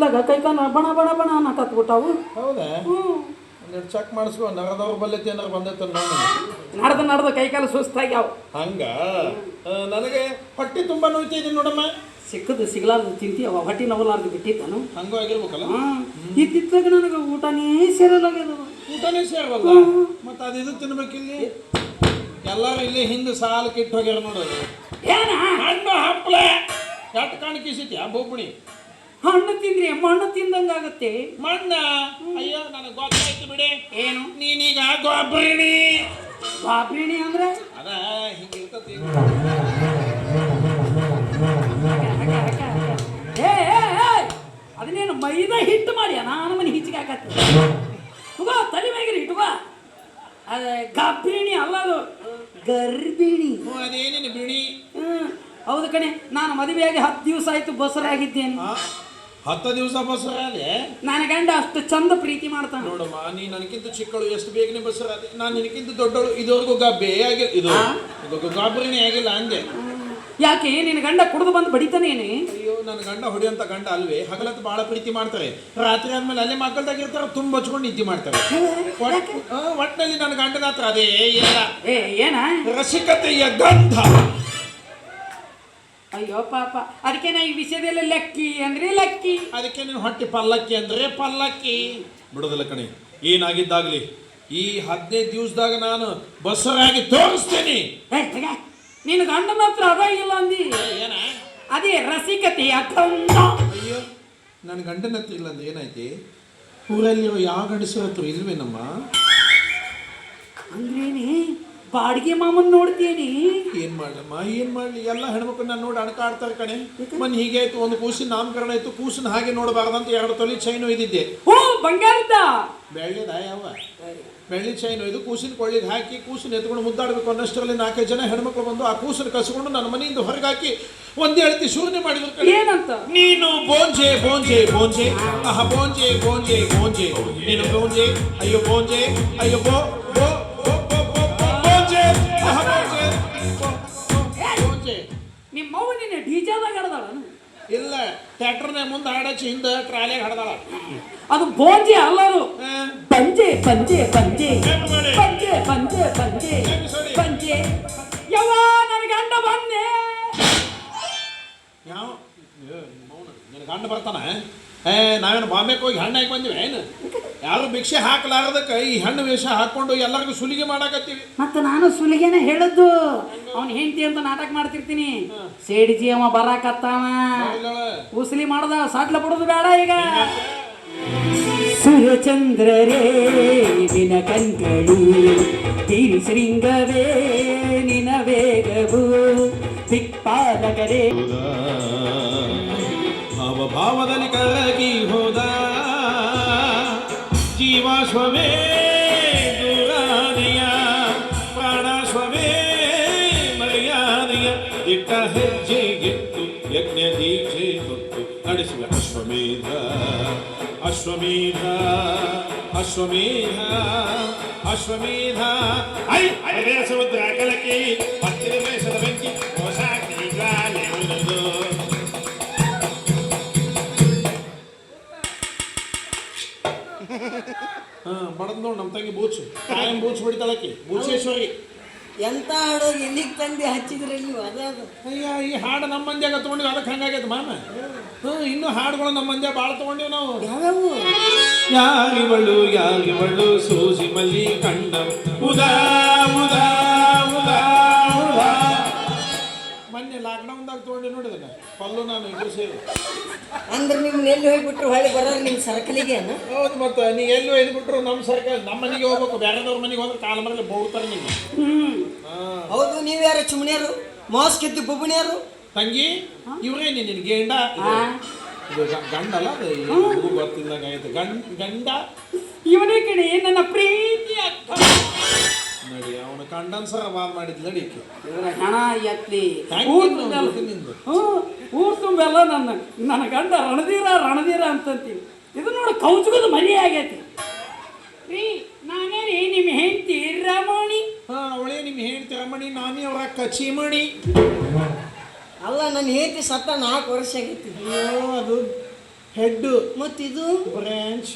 ಎತ್ತಿತ್ಲಾಗ ಕೈತಾನ ಬಣ ಬಣ ಬಣ ಅನ್ನಕತ್ಬಿಟ್ಟಾವು. ಹೌದಾ? ಹ್ಞೂ. ಚೆಕ್ ಮಾಡಿಸ್ಕೊ ನರದವ್ರ ಬಲ್ಲೈತಿ ಏನಾರು ಬಂದೈತೆ ನೋಡಿ ನಡ್ದು ನಡ್ದು ಕೈಕಾಲ ಸುಸ್ತಾಗ್ಯಾವ. ಹಂಗ? ನನಗೆ ಹೊಟ್ಟೆ ತುಂಬ ನೋಯ್ತಿದ್ದೀನಿ ನೋಡಮ್ಮ. ಸಿಕ್ಕದು ಸಿಗ್ಲಾರ್ದು ತಿಂತೀವ ಹೊಟ್ಟೆ ನೋವಲಾರ್ದು ಬಿಟ್ಟಿದ್ದಾನು ಹಂಗೂ ಆಗಿರ್ಬೇಕಲ್ಲ? ಹ್ಮ್ ಇತ್ತಿತ್ಲಾಗ ನನಗೆ ಊಟನೇ ಸೇರಲಾಗ್ಯದ. ಊಟನೇ ಸೇರವಲ್ಲ? ಮತ್ತೆ ಅದು ಇದು ತಿನ್ಬೇಕಿಲ್ಲಿ ಎಲ್ಲರೂ ಇಲ್ಲಿ ಹಿಂದೆ ಸಾಲ ಕಿಟ್ಟು ಹೋಗ್ಯಾರ ನೋಡೋದು ಏನ? ಹಣ್ಣು ಹಪ್ಪಳೆ ಎಟ್ ಕಾಣಿಕಿಸಿತಿ ಆ ಬೋಪಣಿ ಹಣ್ಣು ತಿಂದ್ರಿ ಮಣ್ಣು ತಿಂದಂಗಾಗತ್ತೆ ಮಣ್ಣ? ಅಯ್ಯೋ ನನಗೆ ಗೊತ್ತಾಯ್ತು ಬಿಡಿ. ಏನು? ನೀನೀಗ ಗೊಬ್ಬರಿಣಿ. ಗೊಬ್ಬರಿಣಿ ಅಂದ್ರೆ? ಅದ ಏ, ಅದನ್ನೇನು ಮೈದಾ ಹಿಟ್ಟು ಮಾಡಿ ನಾನು ಮನೆ ಹಿಚ್ಚಿಗೆ ಹಾಕತ್ತೆ ಹುಗೋ ತಲೆ ಮ್ಯಾಗಿರಿ ಇಟ್ಕೋ ಅದ ಗಬ್ಬಿಣಿ ಅಲ್ಲ ಅದು. ಗರ್ಬಿಣಿ ಹ್ಞೂ ಅದೇನೇನು ಬಿಣಿ? ಹೌದು ಕಣೆ. ನಾನು ಮದುವೆಯಾಗಿ ಹತ್ತು ದಿವಸ ಆಯ್ತು ಬಸರಾಗಿದ್ದೇನೆ. ಹತ್ತು ದಿವಸ ಬಸರಾದೆ ನನ್ನ ಗಂಡ ಅಷ್ಟು ಚಂದ ಪ್ರೀತಿ ಮಾಡ್ತಾನೆ. ನೋಡಮ್ಮ ನೀ ನನಗಿಂತ ಚಿಕ್ಕಳು ಎಷ್ಟು ಬೇಗನೆ ಬಸರಾದೆ ನಾನು ನಿನಗಿಂತ ದೊಡ್ಡಳು ಇದುವರೆಗೂ ಗಬ್ಬೆ ಆಗಿಲ್ಲ. ಇದು ಗಾಬರಿನೇ ಆಗಿಲ್ಲ ಅಂದೆ ಯಾಕೆ ನಿನ್ನ ಗಂಡ ಕುಡಿದು ಬಂದು ಬಡಿತಾನೇನೆ ಅಯ್ಯೋ ನನ್ನ ಗಂಡ ಹೊಡಿಯಂತ ಗಂಡ ಅಲ್ವೇ? ಹಗಲತ್ತು ಬಹಳ ಪ್ರೀತಿ ಮಾಡ್ತಾರೆ. ರಾತ್ರಿ ಆದ್ಮೇಲೆ ಅಲ್ಲೇ ಮಕ್ಕಳ್ದಾಗಿರ್ತಾರೆ ತುಂಬ ಹಚ್ಕೊಂಡು ನಿದ್ದೆ ಮಾಡ್ತಾರೆ. ಒಟ್ಟಿನಲ್ಲಿ ನನ್ನ ಗಂಡನ ಹತ್ರ ಅದೇ ಏನ? ರಸಿಕತೆಯ ಗಂಧ. ಅಯ್ಯೋ ಪಾಪ. ಅದಕ್ಕೆ ನಾ ಈ ವಿಷಯದಲ್ಲಿ ಲಕ್ಕಿ ಅಂದ್ರೆ ಲಕ್ಕಿ. ಅದಕ್ಕೆ ನೀನು ಹೊಟ್ಟೆ ಪಲ್ಲಕ್ಕಿ ಅಂದ್ರೆ ಪಲ್ಲಕ್ಕಿ. ಬಿಡೋದಿಲ್ಲ ಕಣಿ ಏನಾಗಿದ್ದಾಗ್ಲಿ? ಈ ಹದಿನೈದು ದಿವಸದಾಗ ನಾನು ಬಸರಾಗಿ ತೋರಿಸ್ತೇನೆ. ನಿನ್ನ ಗಂಡನ ಹತ್ರ ಅದ ಇಲ್ಲ ಅಂದಿ. ಏನ? ಅದೇ ರಸಿಕತೆ ಅಯ್ಯೋ ನನ್ನ ಗಂಡನ ಹತ್ರ ಇಲ್ಲ ಅಂದ್ರೆ ಏನಾಯ್ತಿ? ಊರಲ್ಲಿರೋ ಯಾವ ಗಂಡಸರ ಹತ್ರ ಇಲ್ವೇನಮ್ಮ? ಅಂದ್ರೇನೆ? ಬಾಡಿಗೆ ಮಾಮನ್ ನೋಡ್ತೀನಿ. ಏನ್ ಮಾಡ್ಲಮ್ಮ ಏನ್ ಮಾಡ್ಲಿ? ಎಲ್ಲ ಹೆಣ್ಮಕ್ಳನ್ನ ನಾನು ನೋಡಿ ಅಣಕಾಡ್ತಾರೆ ಕಣೆ. ಮನ್ ಹೀಗೆ ಆಯ್ತು ಒಂದು ಕೂಸಿನ ನಾಮಕರಣ ಆಯ್ತು ಕೂಸಿನ ಹಾಗೆ ನೋಡಬಾರ್ದಂತ ಎರಡು ತೊಲಿ ಚೈನು ಇದ್ದಿದ್ದೆ ಓ ಬಂಗಾರದ. ಬೆಳ್ಳಿದ ಯಾವ? ಬೆಳ್ಳಿ ಚೈನು ಇದು ಕೂಸಿನ ಕೊಳ್ಳಿಗೆ ಹಾಕಿ ಕೂಸಿನ ಎತ್ಕೊಂಡು ಮುದ್ದಾಡಬೇಕು ಅನ್ನಷ್ಟರಲ್ಲಿ ನಾಲ್ಕೈದು ಜನ ಹೆಣ್ಮಕ್ಳು ಬಂದು ಆ ಕೂಸಿನ ಕಸ್ಕೊಂಡು ನನ್ನ ಮನೆಯಿಂದ ಹೊರಗೆ ಹಾಕಿ ಒಂದೇ ಹೇಳ್ತಿ ಶೂನ್ಯ ಮಾಡಿದ್ರು ಕಣೆ. ಏನಂತ? ನೀನು ಬೋಂಜೆ ಬೋಂಜೆ ಬೋಂಜೆ. ಆಹ ಬೋಂಜೆ ಬೋಂಜೆ ಬೋಂಜೆ. ನೀನು ಬೋಂಜೆ ಅಯ್ಯೋ ಬೋಂಜೆ ಅಯ್ಯೋ ಬೋ ಬೋ. ಇಲ್ಲ ಟ್ರ್ಯಾಕ್ಟರ್ನ ಮುಂದೆ ಹಾಡಚ್ಚಿ ಹಿಂದೆ ಟ್ರಾಲಿಯಾಗ ಹಾಡ್ದಾಳ. ಅದು ಬೋಂಜೆ ಅಲ್ಲ ಅದು. ಆ, ಪಂಜೆ ಪಂಜೆ ಪಂಜೆ? ಪಂಜೆ ಪಂಜೆ ಪಂಜೆ. ಪಂಜೆ. ಯವ್ವ ನನ್ನ ಗಂಡ ಬಂದೆ. ಯಾವ. ನಿನ್ನ ಗಂಡ ಬರ್ತಾನ? ಏ ನಾವೇನು ಬಾಂಬೆಗೆ ಹೋಗಿ ಹಣ್ಣಾಗಿ ಬಂದಿವಿ ಏನು? ಯಾರು ಭಿಕ್ಷೆ ಹಾಕಲಾರ್ದಕ್ಕೆ ಈ ಹಣ್ಣು ವೇಷ ಹಾಕೊಂಡು ಎಲ್ಲರಿಗೂ ಸುಲಿಗೆ ಮಾಡಾಕತ್ತೀವಿ. ಮತ್ತೆ ನಾನು ಸುಲಿಗೆನ ಹೇಳದ್ದು ಅವನ್ ಹೆಂಡತಿ ಅಂತ ನಾಟಕ ಮಾಡ್ತಿರ್ತೀನಿ. ಸೇಡಿಜಿ ಅವ ಬರಾಕತ್ತಾವ ಉಸಲಿ ಮಾಡದ ಮಾಡ್ದ ಸಾಟ್ಲ ಬಿಡೋದು ಬೇಡ ಈಗ. ಸುರಚಂದ್ರರೇ ನಿನ ಕಣ್ಗಳು ತೀರಿ ಶೃಂಗವೇ ನಿನ ವೇಗವು ದಿಕ್ಪಾಲಕರೇ. ಭಾವದಲ್ಲಿ ಕರಗಿ ಹೋದ ಜೀವಾಶ್ವವೇ ದೂರಾನೆಯ ಪ್ರಾಣಾಶ್ವವೇ ಮರ್ಯಾದೆಯ ದಿಟ್ಟ ಹೆಜ್ಜೆಗೆತ್ತು ಯಜ್ಞ ದೀಕ್ಷೆ ಹೊತ್ತು ನಡೆಸುವ ಅಶ್ವಮೇಧ ಅಶ್ವಮೇಧ ಅಶ್ವಮೇಧ ಅಶ್ವಮೇಧ. ಐ ಅರೆ ಸಮುದ್ರ ಅಗಲಕ್ಕೆ ಹತ್ತಿರ ಬೆಂಕಿ ಹೊಸ ಬಡದ್ ನೋಡಿ ನಮ್ಮ ತಂಗಿ ಬೂಚು. ಕಾಯಂ ಬೂಚ್ ಬಿಡ್ತಾಳಕ್ಕೆ ಬೂಚೇಶ್ವರಿ. ಎಂತ ಹಾಡೋದು ಎಲ್ಲಿಗೆ ತಂದು ಹಚ್ಚಿದ್ರಿ ನೀವು ಅದೇ ಅದು. ಅಯ್ಯ ಈ ಹಾಡು ನಮ್ಮ ಮಂದ್ಯಾಗ ತೊಗೊಂಡಿವಿ ಅದಕ್ಕೆ ಹಂಗಾಗ್ಯದ ಮಾಮ. ಹ್ಞೂ ಇನ್ನೂ ಹಾಡುಗಳು ನಮ್ಮ ಮಂದ್ಯ ಭಾಳ ತೊಗೊಂಡಿವಿ ನಾವು. ಯಾವ್ಯಾವು? ಯಾರಿವಳು ಯಾರಿವಳು ಸೂಜಿ ಮಲ್ಲಿ ಕಂಡ ಉದಾ ಉದಾ. ಲಾಕ್ಡೌನ್ದಾಗ ತೊಗೊಂಡು ನೋಡಿದನ ಪಲ್ಲು ನಾನು ಸೇರಿ. ಅಂದ್ರೆ ನಿಮ್ನ ಎಲ್ಲಿ ಹೋಗ್ಬಿಟ್ರು ಹೊಳ್ಳಿ ಬರೋರು ನಿಮ್ಮ ಸರ್ಕಲಿಗೆ ಹೌದು ಮತ್ತೆ ನೀ ಎಲ್ಲಿ ಹೋಗ್ಬಿಟ್ರು ನಮ್ಮ ಸರ್ಕಲ್ ನಮ್ಮ ಮನೆಗೆ ಹೋಗ್ಬೇಕು ಬೇರೆದವ್ರ ಮನೆಗೆ ಹೋದ್ರೆ ಕಾಲ ಮರಲಿ ಬೋಗ್ತಾರೆ ನೀವು ಹೌದು ನೀವು ಯಾರು ಚುಮಣಿಯರು ಮಾಸ್ ಬುಬ್ಬಣಿಯರು ತಂಗಿ ಇವರೇ ನಿನ್ನ ಗೇಂಡ. ಇದು. ಇದು ಗಂಡ ಅಲ್ಲ ಅದು ಗೊತ್ತಿಲ್ಲ ಗಂಡ ಗಂಡ. ಇವನೇ ಕಣೆ ನನ್ನ ಪ್ರೀತಿ ಅಕ್ಕ ನಡಿ ಅವನ ಕಂಡನ್ ಸರ ಮಾಡಿದ್ಲು ಮಾಡಿದ್ ನಡಿ ಈಕಿ. ಇವರ ಹಣ ಹ್ಯಾಂಗ್ ಊರ್ ತುಂಬೆಲ್ಲ ಹುಡುಗನಿಂದು? ಹ್ಞೂ ಊರ್ ತುಂಬೆಲ್ಲ ನನ್ನ ನನ್ನ ಗಂಡ ರಣಧೀರ ರಣಧೀರ ಅಂತಂತೀವಿ. ಇದು ನೋಡಿ ಕೌಚುಗದ ಮರಿ ಆಗೈತಿ. ರೀ ನಾನೇ ರೀ ನಿಮ್ಮ ಹೆಂಡತಿ ರಮಣಿ. ಹಾಂ ಅವಳೇ ನಿಮ್ಮ ಹೆಂಡತಿ ರಮಣಿ ನಾನೇ ಅವರ ಕಚಿಮಣಿ ಅಲ್ಲ ನನ್ನ ಹೆಂಡತಿ ಸತ್ತ ನಾಲ್ಕು ವರ್ಷ ಆಗೈತಿ. ಅಯ್ಯೋ ಅದು ಹೆಡ್ ಮತ್ತಿದು? ಬ್ರಾಂಚ್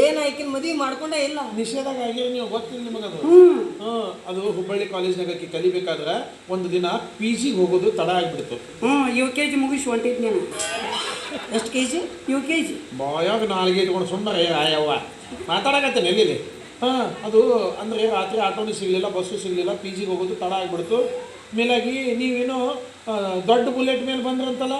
ಏನ್ ಆಕಿನ ಮದುವೆ ಮಾಡ್ಕೊಂಡೇ ಇಲ್ಲ. ನಿಷೇಧಾಗ ಆಗ್ಯಾವ ನೀವು ಗೊತ್ತಿಲ್ಲ ನಿಮಗದು ಅದು. ಹಾ ಅದು ಹುಬ್ಬಳ್ಳಿ ಕಾಲೇಜ್ನಾಗ ಆಕಿ ಕಲಿಬೇಕಾದ್ರೆ ಒಂದು ದಿನ ಪಿ ಜಿಗೆ ಹೋಗೋದು ತಡ ಆಗ್ಬಿಡ್ತು. ಹ್ಮ್ ಯು ಕೆ ಜಿ ಮುಗಿಸಿ ಹೊಂಟಿದ್ ನೀನು. ಎಷ್ಟು K G U K G. ಬಾಯಾಗ ನಾಲ್ಗೆ ಇಟ್ಕೊಂಡು ಸುಮ್ಮನೆ ಆಯವ್ವ ಮಾತಾಡಕತ್ತೇನೆ ಎಲ್ಲಿದೆ? ಹಾಂ ಅದು ಅಂದರೆ ರಾತ್ರಿ ಆಟೋನು ಸಿಗಲಿಲ್ಲ ಬಸ್ಸು ಸಿಗಲಿಲ್ಲ ಪಿ ಜಿಗೆ ಹೋಗೋದು ತಡ ಆಗಿಬಿಡ್ತು. ಮೇಲಾಗಿ ನೀವೇನು ದೊಡ್ಡ ಬುಲೆಟ್ ಮೇಲೆ ಬಂದ್ರಂತಲ್ಲ?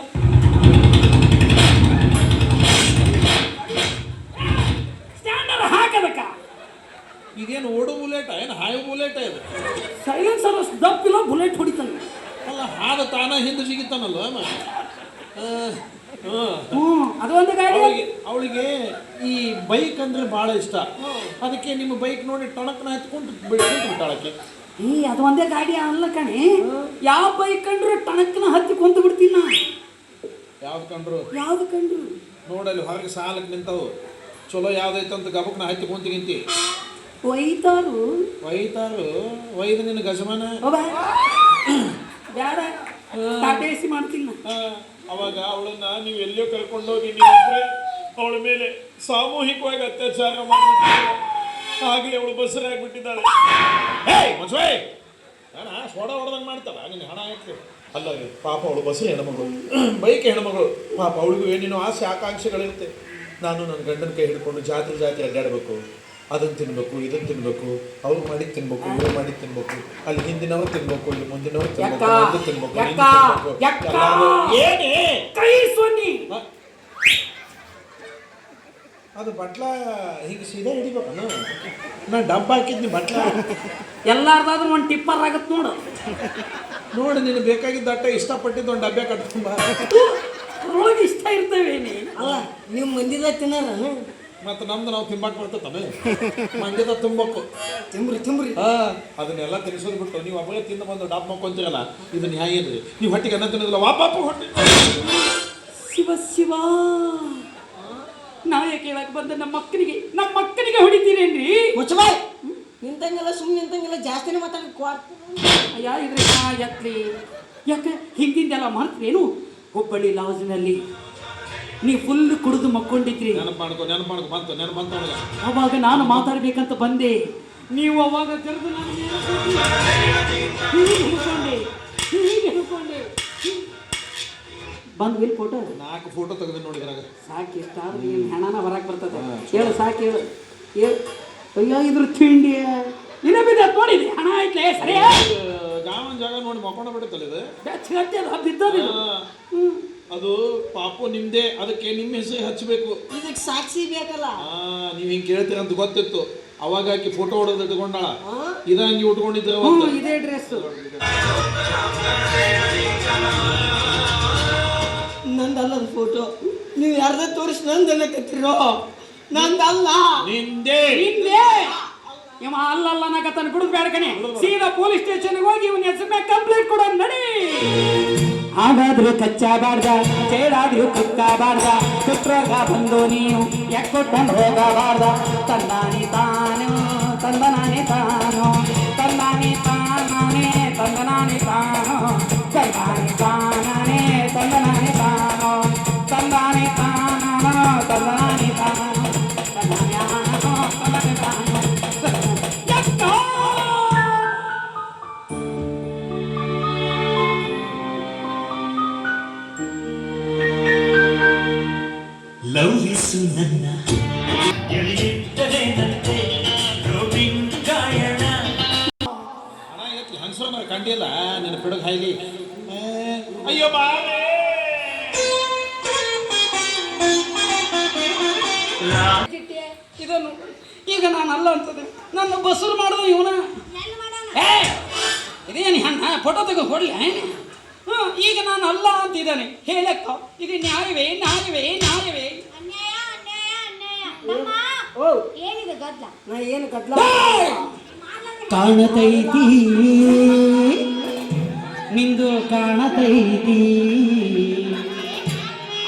ಹಾಕದಕ್ಕ ಇದೇನು ಓಡು ಬುಲೆಟ ಏನು ಹಾಯು ಬುಲೆಟ್ ಇದು? ಸೈಲೆನ್ಸರ್ ಅಷ್ಟು ದಪ್ಪಿಲ್ಲ ಬುಲೆಟ್ ಹೊಡಿತಾನೆ. ಅಲ್ಲ ಹಾಡ ತಾನ ಹಿಂದೆ ಸಿಗುತ್ತಾನಲ್ಲ ಅಮ್ಮ? ಹಾಂ ಹ್ಮ್ ಅದು ಒಂದು ಗಾಡಿ. ಅವಳಿಗೆ ಅವಳಿಗೆ ಈ ಬೈಕ್ ಅಂದ್ರೆ ಭಾಳ ಇಷ್ಟ. ಅದಕ್ಕೆ ನಿಮ್ಮ ಬೈಕ್ ನೋಡಿ ಟೊಣಕ್ನ ಹತ್ಕೊಂಡು ಬಿಟ್ಕೊಂಡು ಈ ಅದು ಒಂದೇ ಗಾಡಿ ಅಲ್ಲ ಕಣೆ. ಯಾವ ಬೈಕ್ ಕಂಡ್ರು ಟಣಕ್ನ ಹತ್ತಿ ಕುಂತು ಬಿಡ್ತೀನಿ ನಾ ಯಾವ್ದು ಕಂಡ್ರು? ಯಾವ್ದು ಕಂಡ್ರು? ನೋಡಲ್ಲಿ ಹೊರಗೆ ಸಾಲಕ್ಕೆ ನಿಂತವು. ಚಲೋ ಯಾವ್ದೈತಂತ ಅಂತ ಗಬಕ್ನ ಹತ್ತಿ ಕುಂತಿಗಿಂತಿ. ಒಯ್ತಾರು. ಒಯ್ತಾರು ಒಯ್ದು ನಿನ್ನ ಗಜಮಾನ. ಹೋಗ ಬೇಡ ಟಾಟಾ ಮಾಡ್ತಿಲ್ಲ. ನಾ ಅವಾಗ ಅವಳನ್ನ ನೀವು ಎಲ್ಲೋ ಕರ್ಕೊಂಡೋಗಿ ನೀವಿದ್ರೆ ಅವಳ ಮೇಲೆ ಸಾಮೂಹಿಕವಾಗಿ ಅತ್ಯಾಚಾರ ಮಾಡಿಬಿಟ್ಟಿದ್ದಾರೆ ಆಗಲೇ ಅವಳು ಬಸರಾಗ್ಬಿಟ್ಟಿದ್ದಾಳೆ ಏಯ್ ಮನ್ಸುವೆ ಹಣ ಸೋಡ ಹೊಡೆದಂಗೆ ಮಾಡ್ತಾಳ ನಿನ್ನ ಹಣ ಹಾಕಿ ಅಲ್ಲ ಪಾಪ ಅವಳು ಬಸ್ ಹೆಣ್ಮಗಳು. ಬೈಕ್ ಹೆಣ್ಮಗಳು. ಪಾಪ ಅವಳಿಗೂ ಏನೇನೋ ಆಸೆ ಆಕಾಂಕ್ಷೆಗಳಿರುತ್ತೆ. ನಾನು ನನ್ನ ಗಂಡನ ಕೈ ಹಿಡ್ಕೊಂಡು ಜಾತ್ರೆ ಜಾತ್ರೆ ಅಡ್ಡಾಡಬೇಕು ಅದನ್ನು ತಿನ್ಬೇಕು ಇದನ್ನು ತಿನ್ಬೇಕು ಅವ್ರು ಮಾಡಿ ತಿನ್ಬೇಕು ಇವ್ರು ಮಾಡಿ ತಿನ್ಬೇಕು ಅಲ್ಲಿ ಹಿಂದಿನವರು ತಿನ್ಬೇಕು ಇಲ್ಲಿ ಮುಂದಿನವರು ತಿನ್ಬೇಕು ತಿನ್ಬೇಕು ಅದು ಬಟ್ಲ ಹೀಗೆ ಸೀದಾ ಹಿಡಿಬೇಕು. ನಾನು ಡಬ್ಬ ಹಾಕಿದ್ನಿ ಬಟ್ಲ. ಎಲ್ಲಾರ್ದಾದ್ರೂ ಒಂದು ಟಿಪ್ಪರ್ ಆಗತ್ತೆ ನೋಡು. ನೋಡು ನೀನು ಬೇಕಾಗಿದ್ದ ಅಟ್ಟ ಇಷ್ಟಪಟ್ಟಿದ್ದು ಒಂದು ಡಬ್ಬೆ ಕಟ್ಕೊಂಬ ಅದ್ರೊಳಗೆ ಇಷ್ಟ ಇರ್ತೇವೇನಿ ಅಲ್ಲ ನೀವು ಮಂದಿದ ತಿನ್ನಾರ ಮತ್ತು ನಮ್ದು ನಾವು ತಿನ್ಬಾಕ್ ಬರ್ತತಾನೆ ಮಂಡ್ಯದ ತುಂಬಕ್ಕು. ತಿಂಬ್ರಿ ತಿಂಬ್ರಿ ಹಾ ಅದನ್ನೆಲ್ಲ ತಿನ್ಸೋದು ಬಿಟ್ಟು ನೀವು ಒಬ್ಬರೇ ತಿಂದು ಬಂದು ಡಾಪ್ ಮಾಡ್ಕೊಂತೀರಲ್ಲ ಇದು ನ್ಯಾಯ ಏನ್ರಿ ನೀವು ಹೊಟ್ಟಿಗೆ ಅನ್ನ ತಿನ್ನೋದಿಲ್ಲ ವಾಪಾಪ ಹೊಟ್ಟೆ. ಶಿವ ಶಿವ. ಯಾಕೆ ಕೇಳಕ್ ಬಂದ? ನಮ್ಮ ಅಕ್ಕನಿಗೆ ನಮ್ಮ ಅಕ್ಕನಿಗೆ ಹೊಡಿತೀರೇನ್ರಿ? ಮುಚ್ಚಬಾಯ್! ನಿಂತಂಗೆಲ್ಲ ಸುಮ್ಮನೆ ನಿಂತಂಗೆಲ್ಲ ಜಾಸ್ತಿನೇ ಮಾತಾಡಕ್ಕೆ ಅಯ್ಯ ಇದ್ರೆ ಎತ್ಲಿ ಯಾಕೆ ಹಿಂದಿಂದೆಲ್ಲ ಮಾಡ್ತೀರೇನು? ಹುಬ್ಬಳ್ಳಿ ಲಾಜ್ನಲ್ಲಿ. ನೀ ಫುಲ್ ಕುಡಿದು ಮಕ್ಕೊಂಡಿದ್ರಿ. ನೆನಪು ಮಾಡ್ಕೊ ನೆನಪು ಮಾಡ್ಕೊ ಬಂತು ನೆನಪು ಬಂತು ಅವನಿಗೆ ಅವಾಗ ನಾನು ಮಾತಾಡ್ಬೇಕಂತ ಬಂದೆ. ನೀವು ಅವಾಗ ಜರ್ದು ನಾನು ಹೀಗೆ ಹಿಡ್ಕೊಂಡೆ ಹೀಗೆ ಹಿಡ್ಕೊಂಡೆ. ಬಂದು ಇಲ್ಲಿ ಫೋಟೋ ನಾಲ್ಕು ಫೋಟೋ ತೆಗೆದು ನೋಡಿದ್ರಾಗ ಸಾಕು ಎಷ್ಟಾದ್ರೂ ಏನು ಹೆಣನ ಹೊರಗೆ ಬರ್ತದೆ. ಹೇಳು ಸಾಕು ಹೇಳು. ಹೇಳು ಅಯ್ಯೋ ಇದ್ರ ತಿಂಡಿ. ಇನ್ನ ಬಿದ್ದ ನೋಡಿದೆ ಹಣ ಆಯ್ತಲೇ ಸರಿ ಗಾವನ್ ಜಾಗ ನೋಡಿ ಮಕ್ಕೊಂಡ ಬಿಡುತ್ತಲ್ಲ ಇದು? ಬೆಚ್ಚಗತ್ತೆ ಅದು ಪಾಪ ಇದು. ಅದು ಪಾಪು ನಿಮ್ದೇ ಅದಕ್ಕೆ ನಿಮ್ಮ ಹೆಸರು ಹಚ್ಚಬೇಕು. ಇದಕ್ಕೆ ಸಾಕ್ಷಿ ಬೇಕಲ್ಲ? ಆ ನೀವು ಹಿಂಗೆ ಕೇಳ್ತೀರ ಅಂತ ಗೊತ್ತಿತ್ತು. ಅವಾಗ ಆಕಿ ಫೋಟೋ ಹೊಡೆದು ಇಟ್ಕೊಂಡಾಳ ಆ? ಇದ ಹಂಗೆ ಉಟ್ಕೊಂಡಿದ್ರೆ ಹ್ಞೂ ಇದೇ ಡ್ರೆಸ್ಸು ನಂದಲ್ಲದ ಫೋಟೋ ನೀವು ಯಾರ್ದ ತೋರಿಸಿ ನಂದನ್ನ ಕತ್ತಿರೋ ನಂದಲ್ಲ. ನಿಂದೇ. ಹಿಂದೆ ಇವ ಅಲ್ಲಲ್ಲ ಅನ್ನಕತ್ತಾನ ಕುಡಿದು ಬೇಡಕನೆ ಸೀದಾ ಪೊಲೀಸ್ ಸ್ಟೇಷನ್ಗೆ ಹೋಗಿ ಇವನ ಹೆಸರು ಮೇಲೆ ಕಂಪ್ಲೇಂಟ್ ಕೊಡೋ ನಡಿ ಹಾಗಾದ್ರೆ ಕಚ್ಚಾಬಾರ್ದ ಚೇಡಾದ್ರೂ ಕುಕ್ಕಾಬಾರ್ದ ಕುಟ್ರಾಗ ಬಂದು ನೀವು ಎಕ್ಕೊಟ್ಟಂದು ಹೋಗಬಾರ್ದ ತಂದಾನಿ ತಾನು ತಂದನಾನಿ ತಾನು ಲವ್ವಿಸು ನನ್ನ ಕಂಡಿಲ್ಲ ನಿನ್ನ ಪಿಡಗ್ ಹಾಯ್ಲಿ. ಅಯ್ಯೋ ಬಾರೆ. ಇದನ್ನು ಈಗ ನಾನು ಅಲ್ಲ ಅಂತದೆ. ನನ್ನ ಬಸರು ಮಾಡಿದ ಇವನ. ಏ ಇದೇನು ಹಣ್ಣ? ಫೋಟೋ ತೆಗೆದು ಕೊಡ್ಲಿ ಹಾಂ ಈಗ ನಾನು ಅಲ್ಲ ಅಂತಿದ್ದಾನೆ. ಹೇಳಕ್ಕ ಇದು ನ್ಯಾಯವೇ ನ್ಯಾಯವೇ ನ್ಯಾಯವೇ ಅನ್ಯಾಯ ಅನ್ಯಾಯ ಅನ್ಯಾಯ ನಮ್ಮ ಓ ಏನಿದೆ ಗದ್ದಲ ನಾ ಏನು ಕಾಣತೈತಿ. ನಿಂದು ಕಾಣತೈತಿ.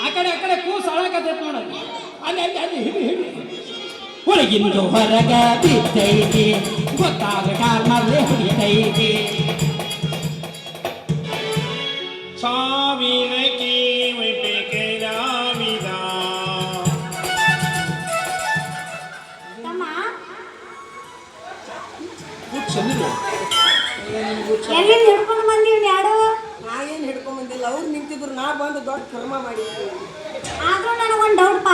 ಆ ಕಡೆ ಆ ಕಡೆ ಕೂಸ ಅಳಕತ್ತೈತಿ ನೋಡ. ಅಲ್ಲಿ ಅಲ್ಲಿ ಅಲ್ಲಿ ಹಿಡಿ ಹಿಡಿ. ಒಳಗಿಂದು ಹೊರಗ ಬಿದ್ದೈತಿ. ಗೊತ್ತಾದ ಕಾರ್ನಲ್ಲಿ ಹೊಡಿತೈತಿ. ಸಾವಿರಕ್ಕೆ ಎಲ್ಲಿಂದ ಹಿಡ್ಕೊಂಡು ಬಂದೀವಿ ಯಾರು? ನಾ ಏನು ಹಿಡ್ಕೊಂಡ್ ಬಂದಿಲ್ಲ ಅವ್ರು ನಿಂತಿದ್ರು ನಾ ಬಂದು ದೊಡ್ಡ ಕರ್ಮ ಮಾಡಿದ್ವಿ ಆದ್ರೂ ನನಗೊಂದು ಡೌಟ್ಪ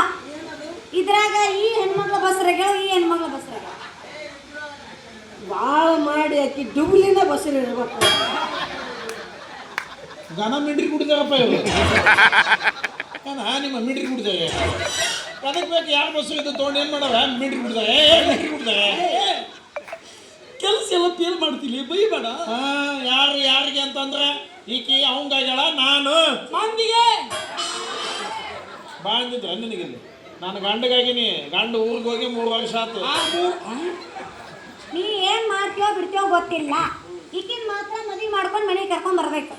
ಇದ್ರಾಗ ಈ ಹೆಣ್ಮಕ್ಳ ಬಸ್ರಾಗ ಈ ಹೆಣ್ಮಕ್ಳ ಬಸ್ರಾಗ. ಭಾಳ ಮಾಡಿ ಆಕಿ ಡುಬ್ಲಿನ ಬಸ್ರು ಇರ್ಬೇಕು. ಗಾನ ಮಿಡ್ರಿ ಕುಡಿದಾರಪ್ಪ ಇವರು. ಏನ ನಿಮ್ಮ ಮಿಡ್ರಿ ಕುಡಿದಾರೆ ಅದಕ್ಕೆ ಬೇಕು ಯಾರು ಬಸ್ಸು ಇದು ತೊಗೊಂಡು ಏನು ಮಾಡಾರ ಮಿಂಡ್ರಿ ಕುಡಿದಾರೆ ಮಿಡ್ರಿ ಕುಡಿದಾರೆ ಕೆಲಸ ಎಲ್ಲ ಪೇಲ್ ಮಾಡ್ತೀನಿ ಬೈಬೇಡ. ಹಾ ಯಾರು ಯಾರಿಗೆ ಅಂತಂದ್ರೆ ಈಕಿ ಅವಂಗಾಗ್ಯಾಳ ನಾನು. ಮಂದಿಗೆ. ಬಾ ಅಂದಿದ್ರ ನಿನಗಿಲ್ಲಿ ನಾನು ಗಂಡಗಾಗಿನಿ ಗಂಡ ಊರಿಗೆ ಹೋಗಿ ಮೂರು ವರ್ಷ ಆತು? ನೀ ಏನ್ ಮಾಡ್ತೀಯೋ ಬಿಡ್ತೀಯೋ ಗೊತ್ತಿಲ್ಲ. ಈಕಿನ ಮಾತ್ರ ಮದುವೆ ಮಾಡ್ಕೊಂಡು ಮನೆಗೆ ಕರ್ಕೊಂಡ್ ಬರ್ಬೇಕು.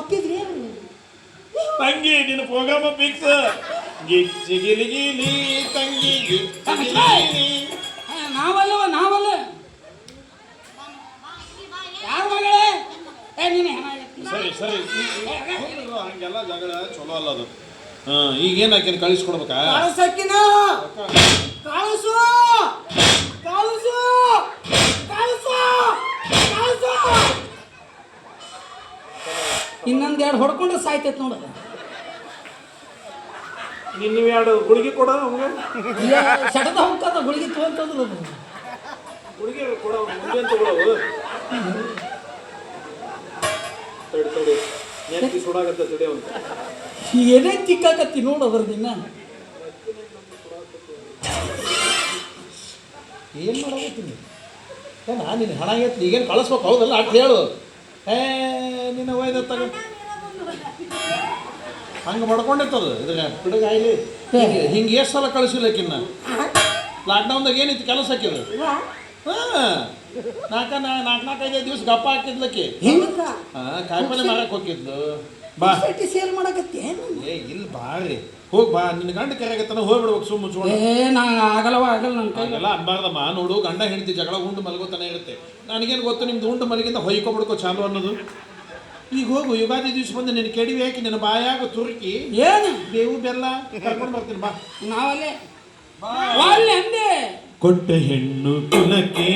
ಒಪ್ಪಿದ್ರಿ? ತಂಗಿ ನಿನ್ನ ಪ್ರೋಗ್ರಾಮ್ ಫಿಕ್ಸ್ ಗಿಚ್ಚಿ ಗಿಲಿ ಗಿಲಿ ತಂಗಿ ಗಿಚ್ಚಿ ಗಿಲಿ. ಗಿಲಿ. ನಾವಲ್ಲವ ನಾವಲ್ಲ. ಯಾರ ಮಗಳೇ ಏ ನೀನೆ. ಸರಿ. ಸರಿ. ಸರಿ ಹಂಗೆಲ್ಲ ಜಗಳ ಚಲೋ ಅಲ್ಲ ಅದು. ಹಾ ಈಗೇನು ಹಾಕಿನ ಕಳಿಸ್ಕೊಡ್ಬೇಕಾ? ಕಳ್ಸಕ್ಕಿನ? ಕಳ್ಸು! ಕಳ್ಸು! ಕಳ್ಸು! ಕಳ್ಸು! ಇನ್ನೊಂದು ಎರಡು ಹೊಡ್ಕೊಂಡ್ರೆ ಸಾಯ್ತೈತ್ ನೋಡು. ನಿನ್ನ ಎರಡು ಗುಳಿಗೆ ಕೊಡ ಅವಂಗ ಸಡದ ಹೋಗ್ತದ ಗುಳಿಗೆ ಅಂತ ಅದು ಗುಳಿಗೆ ಕೊಡ ಮುಂದೆ ತಗೊಳವು ತಡಿ ತಡಿ ನೆತ್ತಿ ಸುಡಾಗತ್ತೆ ತಡಿ ಅವನು ಏನೇ ತಿಕ್ಕಾಕತ್ತಿ ನೋಡು ಅದ್ರ ದಿನ ಏನು ಮಾಡಾಕತ್ತೀನಿ ಏನ ನಿನ್ನ ಹಣ ಎತ್ತಿ ಈಗೇನು ಕಳಿಸ್ಬೇಕು? ಹೌದಲ್ಲ ಅಟ್ ಹೇಳು. ಏ ನಿನ್ನ ಒಯ್ದ ತಗ ಹಂಗೆ ಮಾಡ್ಕೊಂಡಿರ್ತದ ಇದ್ರ ಆಯ್ಲಿ ಹಿಂಗೆ ಹಿಂಗೆ ಎಷ್ಟು ಸಲ ಕಳಿಸಿಲ್ಲಕ್ಕಿನ್ನ ಲಾಕ್ಡೌನ್ದಾಗ ಏನಿತ್ತು ಕೆಲಸ ಹಾಕಿದ್ರು ಹಾಂ. ನಾಲ್ಕ ನಾಲ್ಕು ನಾಲ್ಕೈದು ದಿವಸ ಗಪ್ಪ ಹಾಕಿದ್ಲಕ್ಕೆ. ಹೆಂಗ ಕಾಯಿಪಲ್ಲೆ ಮಾರಕ್ಕೆ ಹೋಗಿದ್ಲು. ಬಾ. ಸೇಲ್ ಮಾಡಕತ್ತಿ ಏ ಇಲ್ಲಿ ಬಾರಿ ಹೋಗಿ ಬಾ ನಿನ್ನ ಗಂಡ ಕರೆಗತ್ತನ ಹೋಗ್ಬಿಡ್ಬೇಕು ಸುಮ್ಮ ಮುಚ್ಕೊಂಡು ಏ ನಾ ಆಗಲ್ಲವ ಆಗಲ್ಲ ನನ್ನ ಕೈ ಹಾಗೆಲ್ಲ ಅನ್ಬಾರ್ದಮ್ಮ. ನೋಡು ಗಂಡ ಹೆಂಡತಿ ಜಗಳ ಉಂಡು ಮಲಗೋತಾನೆ ಇರುತ್ತೆ. ನನಗೇನು ಗೊತ್ತು ನಿಮ್ದು ಉಂಡು ಮಲಗಿಂದ ಹೊಯ್ಕೊಬಿಡ್ಕೋ ಚಾಲು ಅನ್ನೋದು? ಈಗ ಹೋಗು ಯುಗಾದಿ ದಿವಸ ಬಂದು ನಿನ್ನ ಕೆಡವಿ ಹಾಕಿ ನಿನ್ನ ಬಾಯಾಗ ತುರುಕಿ ಏನು? ಬೇವು ಬೆಲ್ಲ ಕರ್ಕೊಂಡು ಬರ್ತೀನಿ ಬಾ. ನಾವಲ್ಲೇ. ವಾಲ್ಯ ಅಂದೆ. ಕೊಟ್ಟ ಹೆಣ್ಣು ಕುಲಕ್ಕೆ.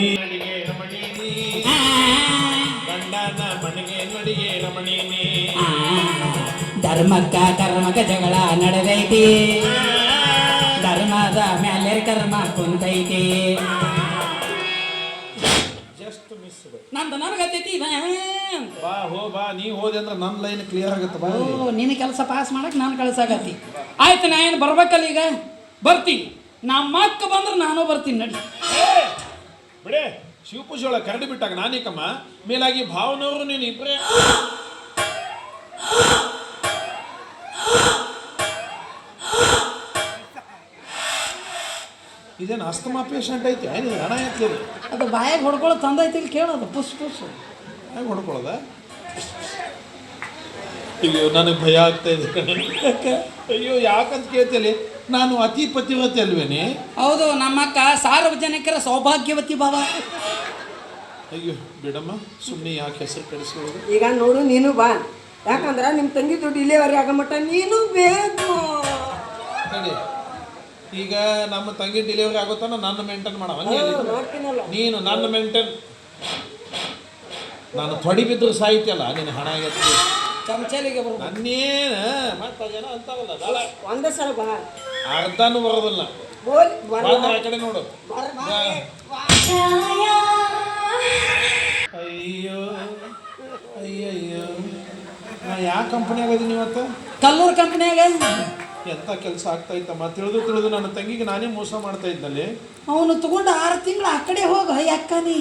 ಧರ್ಮಕ್ಕ ಕರ್ಮಕ ಜಗಳ ನಡೆದೈತಿ ಧರ್ಮದ ಮೇಲೆ ಕರ್ಮ ಕುಂತೈತಿ. ಜಸ್ಟ್ ಮಿಸ್ ನಂದು ನನಗತ್ತೈತಿ ಬಾ ಹೋ ಬಾ. ನೀ ಹೋದೆ ಅಂದ್ರೆ ನನ್ನ ಲೈನ್ ಕ್ಲಿಯರ್ ಆಗುತ್ತೆ ಬಾ. ನಿನ್ನ ಕೆಲಸ ಪಾಸ್ ಮಾಡಕ್ ನಾನು ಕಳ್ಸಾಕತ್ತಿ ಆಯ್ತು ನಾ ಏನು ಬರ್ಬೇಕಲ್ಲ ಈಗ? ಬರ್ತೀನಿ. ನಮ್ಮ ಅಕ್ಕ ಬಂದ್ರೆ ನಾನು ಬರ್ತೀನಿ ನಡಿ. ಬಿಡೆ ಶಿವಪೂಜೆ ಒಳಗೆ ಕರಡಿ ಬಿಟ್ಟಾಗ ನಾನೇಕಮ್ಮ ಮೇಲಾಗಿ ಭಾವನವರು ನೀನು ಇಬ್ಬರೇ ಇದೇನು ಅಸ್ತಮಾ ಪೇಷಂಟ್ ಐತೆ? ಏನು ಹಣ ಐತಿ ಅದು ಬಾಯಾಗ ಹೊಡ್ಕೊಳ್ಳೋ ತಂದೈತಿ ಇಲ್ಲಿ ಕೇಳೋದು ಪುಸ್ ಪುಸ್. ಹೆಂಗೆ ಹೊಡ್ಕೊಳ್ಳೋದ ಅಯ್ಯೋ ನನಗೆ ಭಯ ಆಗ್ತಾ ಇದೆ ಅಯ್ಯೋ ಯಾಕಂತ ಕೇಳ್ತೇನೆ ನಾನು ಅತಿ ಪತಿವತಿ ಅಲ್ವೇನೆ? ಹೌದು ನಮ್ಮಕ್ಕ ಸಾರ್ವಜನಿಕರ ಸೌಭಾಗ್ಯವತಿ ಭಾವ. ಅಯ್ಯೋ ಬಿಡಮ್ಮ ಸುಮ್ಮನೆ ಯಾಕೆ ಹೆಸರು ಕಳಿಸ್ಕೊಳ್ಳೋದು? ಈಗ ನೋಡು ನೀನು ಬಾ. ಯಾಕಂದ್ರೆ ನಿಮ್ಮ ತಂಗಿ ದುಡ್ಡು ಇಲ್ಲಿವರೆಗೆ ಆಗ ಮಟ್ಟ ನೀನು ಬೇಕು. ನೋಡಿ ಈಗ ನಮ್ಮ ತಂಗಿ ಡೆಲಿವರಿ ಆಗುತ್ತಾನ ನನ್ನ ಮೇಂಟೈನ್ ಮಾಡೋ ನೀನು ನನ್ನ ಮೇಂಟೈನ್ ನಾನು ತೊಡಿ ಬಿದ್ದರೂ ಅಲ್ಲ ನಿನ್ನ ಹಣ ಎತ್ತಿ. ಚಮಚಲಿಗೆ ಬರ್ಬೇಕು ನನ್ನೇನು? ಮತ್ತೆ ಜನ ಅಂತಾವಲ್ಲ ದಾಳ ಒಂದೇ ಸಲ ಬಾ. ಅರ್ಧನೂ ಬರೋದಿಲ್ಲ. ಬೋಲ್ ಬಂದ್ರೆ ಆ ಕಡೆ ನೋಡು. ಅಯ್ಯೋ ಅಯ್ಯಯ್ಯೋ ನಾ ಯಾವ ಕಂಪ್ನಿಯಾಗ ಇದೀನಿ ಇವತ್ತು? ಕಲ್ಲೂರು ಕಂಪ್ನಿಯಾಗ ಎಂಥ ಕೆಲಸ ಆಗ್ತಾ ಇತ್ತಮ್ಮ ತಿಳಿದು ತಿಳಿದು ನನ್ನ ತಂಗಿಗೆ ನಾನೇ ಮೋಸ ಮಾಡ್ತಾ ಇದ್ದಲ್ಲಿ? ಅವನು ತಗೊಂಡು ಆರು ತಿಂಗಳು ಆ ಕಡೆ ಹೋಗ ಯಾಕನಿ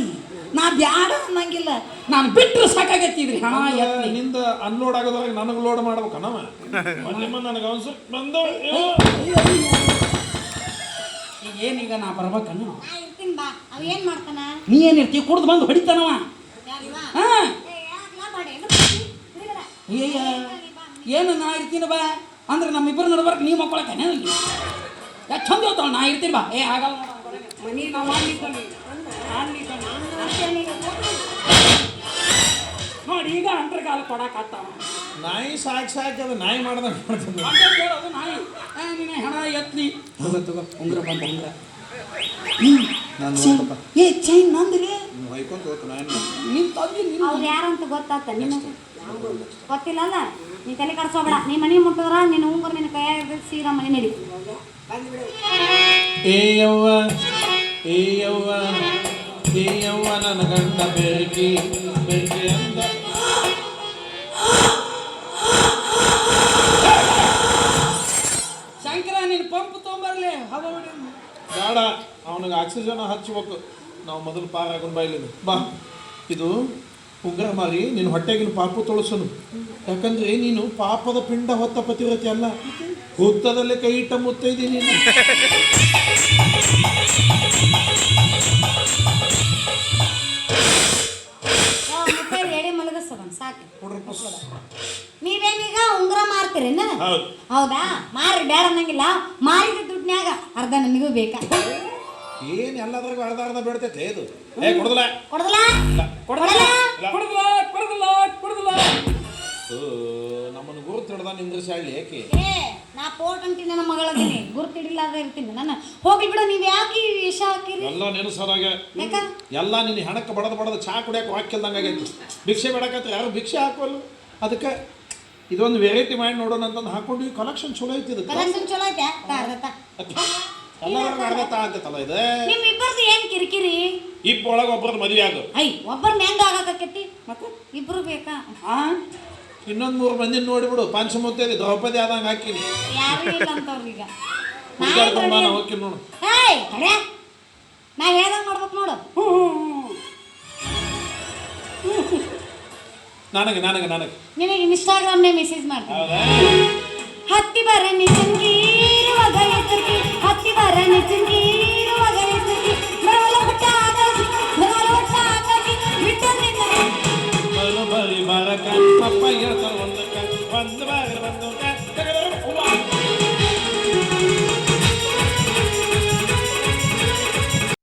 ನಾ ಬ್ಯಾಡ ಅನ್ನಂಗಿಲ್ಲ. ನಾನು ಬಿಟ್ಟರು ಸಾಕಾಗತ್ತಿದ್ರಿ ಹಣ ಎತ್ತಿ ನಿಂದ ಅನ್ಲೋಡ್ ಆಗೋದ್ರಾಗ ನನಗೆ ಲೋಡ್ ಮಾಡ್ಬೇಕನವ ಮೊನ್ನೆ ನನಗೆ ಅವನು ಬಂದ ಈಗ ಏನೀಗ ನಾ ಬರ್ಬೇಕನ್ನು? ನಾ ಇರ್ತೀನಿ ಬಾ. ಅವ ಏನ್ ಮಾಡ್ತಾನ? ನೀ ಏನಿರ್ತಿ ಕುಡ್ದು ಬಂದು ಹೊಡಿತಾನವ? ಯಾರಿವ ಹಾ. ಏ, ಯಾಕ್ಲಾ ಮಾಡಿ ಏನು ಮಾಡ್ತಿ? ಬಿಡ್ಬೇಡ. ಅಯ್ಯಯ್ಯ ಏನು ನಾ ಇರ್ತೀನಿ ಬಾ. ಅಂದ್ರೆ ನಮ್ಮಿಬ್ಬರು ನಡ್ಬರ್ಕ್ ನೀ ಮಕ್ಕಳಕ್ಕೆ ಚಂದ ಹೋಗ್ತಾವ ನಾ ಇರ್ತೀನಿ ಬಾ. ಏ ಆಗಲ್ಲ. ಮನಿ ನಾವು ನೋಡಿ ಈಗ ಅಂಟರ್ಗಾಲ ಕೊಡಕ್ಕಾಗ್ತಾವ ನಾಯಿ ಸಾಕ್ ಸಾಕ್ ಅದು ನಾಯಿ ಮಾಡ್ದ ಮಾಡ್ತಾನೆ ಅದೇ ನಾಯಿ. ನೀನೆ ಹಣ ಎತ್ಲಿ ತಗೋ ತಗೋ ಉಂಗ್ರ ಬಂತ ಉಂಗ್ರ. ನಾನು ನೋಡಪ್ಪ ಏ ಚೈನ್ ನಂದ್ರಿ? ನೀವು ತಂದಿ ನಿನ್. ಅವ್ರು ಯಾರಂತ ಗೊತ್ತಾತ ನಿನಗೆ? ಗೊತ್ತಿಲ್ಲಲ್ಲ? ನೀ ತಲೆ ಕಡ್ಸೋಬೇಡ ನೀ ಮನೆ ಮುಟ್ಟಿದ್ರ ನಿನ್ನ ಉಂಗುರ ನಿನ್ನ ಕೈಯಾಗ ಸೀರ ಮನೆ ನಡಿ ಏ ಯವ್ವ ಏ ಯವ್ವ ಏ ಯವ್ವ ನನ್ನ ಗಂಡ ಬೆರಕಿ ಬೆರಕಿ ಅಂತ ಶಂಕರ ನೀನು ಪಂಪ್ ತೊಗೊಂಬರ್ಲಿ. ಹವ. ಬೇಡ ಅವನಿಗೆ ಆಕ್ಸಿಜನ್ ಹಚ್ಚಬೇಕು ನಾವು ಮೊದಲು ಪಾರ ಬಾಯ್ಲಿ ಬಾ. ಇದು ಉಂಗರ ಮಾರಿ ನಿನ್ನ ಹೊಟ್ಟೆಗಿನ ಪಾಪ ತೊಳಸನು. ಯಾಕಂದ್ರೆ ನೀನು ಪಾಪದ ಪಿಂಡ ಹೊತ್ತ ಪತಿವ್ರತಿ ಅಲ್ಲ. ಹುತ್ತದಲ್ಲೇ ಕೈ ಇಟ್ಟ ಮುತ್ತೈದಿ ನೀನು. ನೀವೇನೀಗ ಉಂಗುರ ಮಾರ್ತೀರೇನ? ಹೌದು. ಹೌದಾ? ಮಾರಿ ಬೇಡ ಅನ್ನಂಗಿಲ್ಲ. ಮಾರಿದ ದುಡ್ನ್ಯಾಗ ಅರ್ಧ ನನಗೂ ಬೇಕಾ? ಏನು ಎಲ್ಲದ್ರಾಗ ಅರ್ಧ ಅರ್ಧ ಬಿಡ್ತೈತೆ ಇದು. ಕೊಡದಲ್ಲ. ಕೊಡದಲ್ಲ? ನಮ್ಮನ್ನು ಗುರುತು ಹಿಡ್ದ ನಿಂದ್ರಿಸಿ ಹೇಳಿ ಏಕೆ? ನಾ ಪೋರ್ಟ್ ಅಂತೀನಿ ನನ್ನ ಮಗಳದೀನಿ ಗುರ್ತಿಡಿಲಾರ್ದ ಇರ್ತೀನಿ ನನ್ನ. ಹೋಗ್ಲಿ ಬಿಡ ನೀವು ಯಾಕೆ ವಿಷ ಹಾಕಿರಿ? ಎಲ್ಲ ನೆನಸರಾಗ ಎಲ್ಲ ನಿನ್ನ ಹೆಣಕ್ಕೆ ಬಡದ ಬಡದ ಚಾ ಕುಡಿಯಕ್ಕೆ ವಾಕ್ಯಲ್ದಂಗೆ ಆಗೈತಿ. ಭಿಕ್ಷೆ ಬೇಡಕತ್ರ ಯಾರು ಭಿಕ್ಷೆ ಹಾಕೋಲ್ಲ ಅದಕ್ಕೆ ಇದೊಂದು ವೆರೈಟಿ ಮಾಡಿ ನೋಡೋಣ ಅಂತಂದು ಹಾಕೊಂಡು ಕಲೆಕ್ಷನ್ ಚಲೋ ಐತಿ ಇದು ಕಲೆಕ್ಷನ್ ಚಲೋ ಐತೆ? ಎಲ್ಲರೂ ಮಾಡ್ದತ್ತ ಅಂತೈತಲ್ಲ ಇದು. ನಿಮ್ ಇಬ್ಬರದು ಏನ್ ಕಿರಿಕಿರಿ? ಇಬ್ಬ ಒಳಗೆ ಒಬ್ಬರದ್ದು ಮದುವೆ ಆಗು. ಐ ಒಬ್ಬರ ಮ್ಯಾಂಗ ಆಗಕತ್ತಿ? ಮತ್ತೆ ಇಬ್ರು ಬೇಕಾ? ಆ ಇನ್ನೊಂದು ಮೂರು ಮಂದಿ ನೋಡಿಬಿಡು ಪಂಚಮುತ್ತೇಲಿ ದ್ರೌಪದಿ ಆದಂಗೆ ಹಾಕಿನಿ. ಯಾರು ಇಲ್ಲ ಅಂತವ್ರೀಗ ನಾ ಈಗ ಬಾ, ನಾ ಹೋಗಿ ನೋಡು. ಏಯ್ ತಡೆ ನಾ ಹೇಳ್ದಂಗ್ ಮಾಡ್ಬೇಕು ನೋಡು. ಹ್ಞೂ ನನಗೆ ನನಗೆ ನನಗೆ. ನಿನಗೆ ಇನ್ಸ್ಟಾಗ್ರಾಮ್ನೇ ಮೆಸೇಜ್ ಮಾಡ್ತೀನಿ. ಹೌದಾ? ಹತ್ತಿ ಬರ ನಿಚಂಗಿ ಇರುವಾಗ ಎದುರ್ಗಿ ಹತ್ತಿ ಬರ ನಿಚಂಗಿ